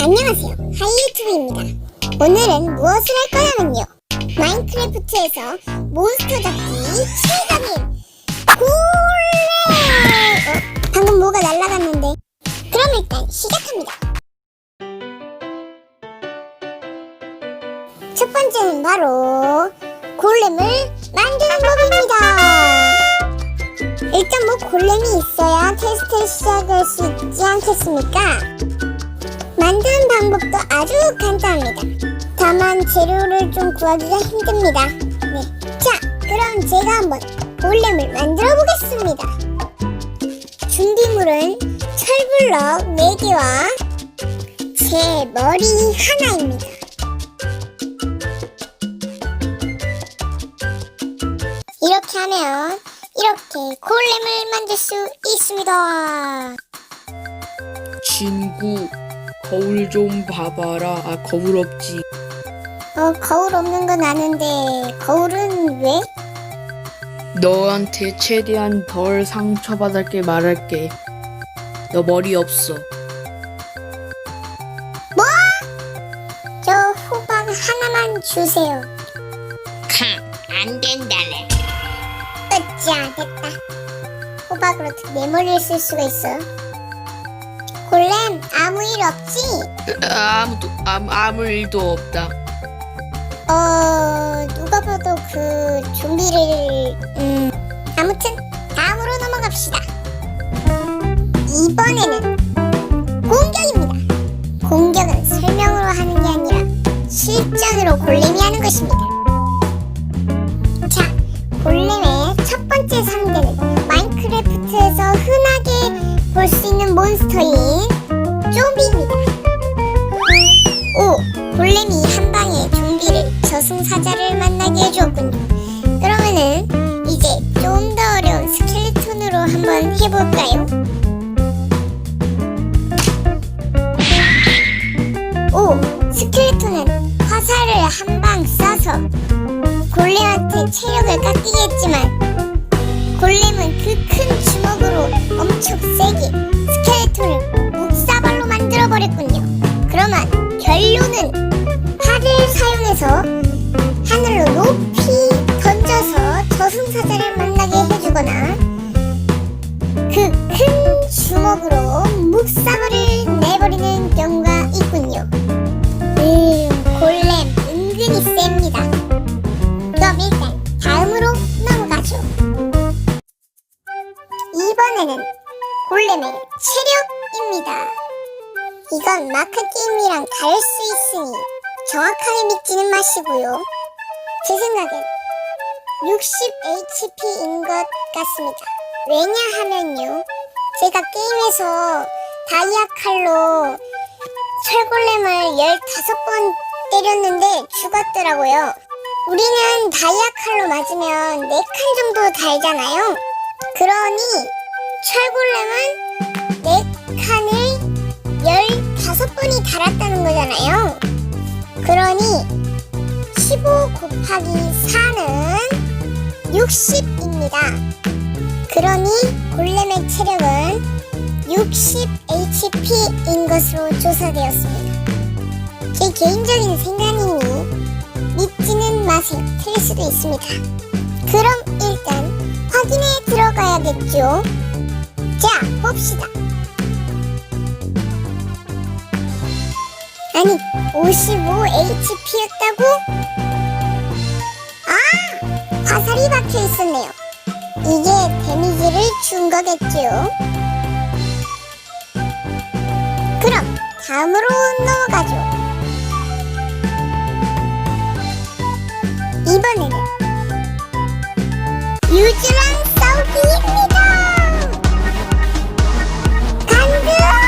안녕하세요. 하이유튜브입니다. 오늘은 무엇을 할 거냐면요. 마인크래프트에서 몬스터 잡기 7강인 골레! 어, 방금 뭐가 날아갔는데. 그럼 일단 시작합니다. 첫 번째는 바로 골렘을 만드는 법입니다. 일단 뭐 골렘이 있어야 테스트를 시작할 수 있지 않겠습니까? 만드는 방법도 아주 간단합니다. 다만 재료를 좀 구하기가 힘듭니다. 네. 자, 그럼 제가 한번 골렘을 만들어 보겠습니다. 준비물은 철블럭 4개와 제 머리 하나입니다. 이렇게 하면 이렇게 골렘을 만들 수 있습니다. 친구 거울 좀 봐봐라 아 거울 없지 어, 거울 없는 건 아는데 거울은 왜? 너한테 최대한 덜 상처받을게 말할게 너 머리 없어 저 호박 하나만 주세요. 안 된다네. 으쌰 됐다. 호박으로 내 머리를 쓸 수가 있어. 골렘 아무 일 없지? 아무도 아무, 아무 일도 없다 어 누가 봐도 그 좀비를 음 아무튼 다음으로 넘어갑시다. 이번에는 공격입니다. 공격은 설명으로 하는 게 아니라 실전으로 골렘이 하는 것입니다. 몬스터인 좀비입니다. 오, 골렘이 한 방에 좀비를 저승사자를 만나게 해주었군요. 그러면은 이제 좀 더 어려운 스켈레톤으로 한번 해볼까요? 오, 스켈레톤은 화살을 한 방 쏴서 골렘한테 체력을 깎이게 했지만 결론은 팔을 사용해서 하늘로 높이 던져서 저승사자를 만나게 해주거나 그 큰 주먹으로 묵사발을 내버리는 경우가 있군요. 음, 골렘 은근히 셉니다. 그럼 일단 다음으로 넘어가죠. 이번에는 골렘의 체력입니다. 이건 마크 게임이랑 다를 수 있으니 정확하게 믿지는 마시고요. 제 생각엔 60HP인 것 같습니다. 왜냐하면요. 제가 게임에서 다이아 칼로 철골렘을 15번 때렸는데 죽었더라고요. 우리는 다이아 칼로 맞으면 4칸 정도 달잖아요. 그러니 철골렘은 4칸을 15번이 달았다는 거잖아요. 그러니 15 곱하기 4는 60입니다. 그러니 골렘의 체력은 60HP인 것으로 조사되었습니다. 제 개인적인 생각이니 믿지는 마세요. 틀릴 수도 있습니다. 그럼 일단 확인해 들어가야겠죠. 자, 봅시다. 아니, 55HP였다고? 아! 화살이 박혀 있었네요. 이게 데미지를 준 거겠죠. 그럼 다음으로 넘어가죠. 이번에는 유즈라